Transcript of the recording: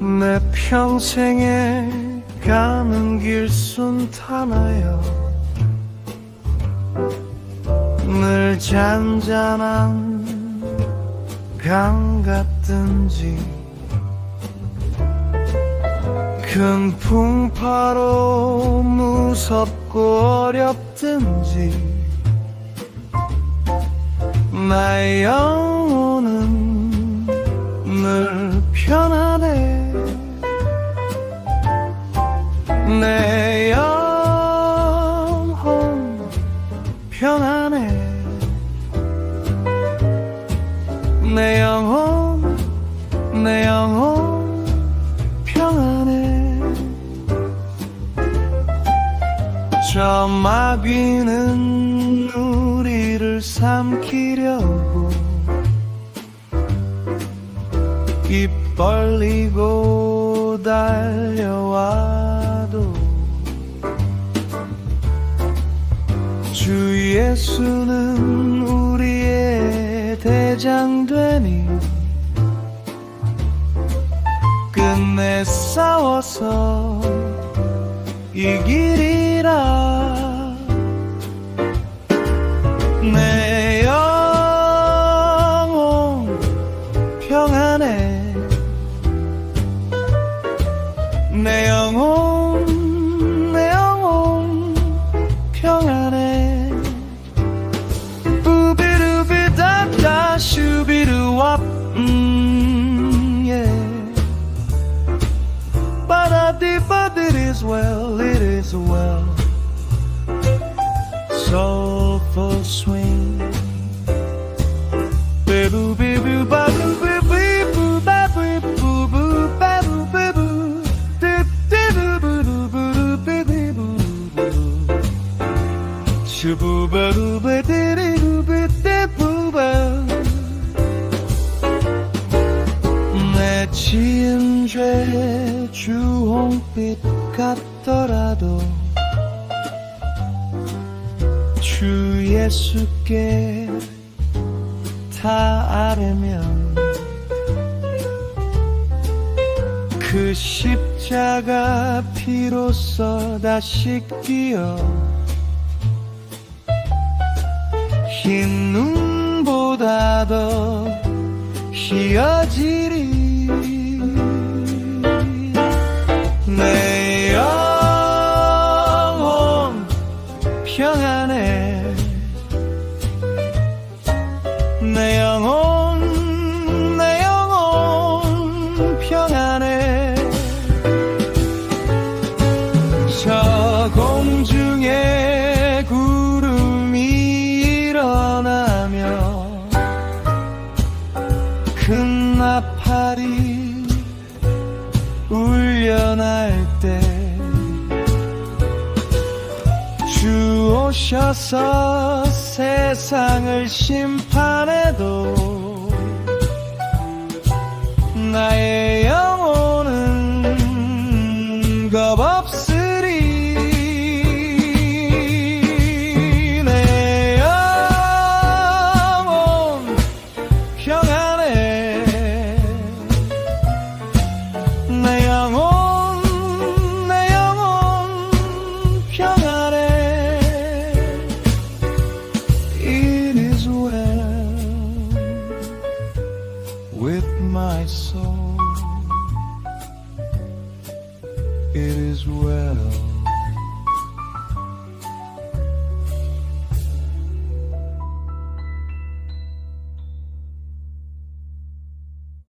내 평생에 가는 길 순탄하여 늘 잔잔한 강 같든지 큰 풍파로 무섭고 어렵든지 나의 영 내 영혼 편하네 내 영혼 내 영혼 평안해. 저 마귀는 우리를 삼키려고 입 벌리고 달려와 예수는 우리의 대장 되니 끝내 싸워서 이기리라 내 영혼 평안해 내 영혼 dear Father, it is well, it is well. Soulful swing. Boo, ba, ba, ba, ba ba ba ba. 주홍빛 같더라도 주 예수께 다 아뢰면 그 십자가 피로써 다 씻기어 흰 눈보다 더 희어지리 안해. 내 영혼 내 영혼 평안해. 저 공중에 구름이 일어나며 큰 나팔이 울려날 때 오셔서 세상을 심판해도 나의 영혼은 겁없으 with my soul. It is well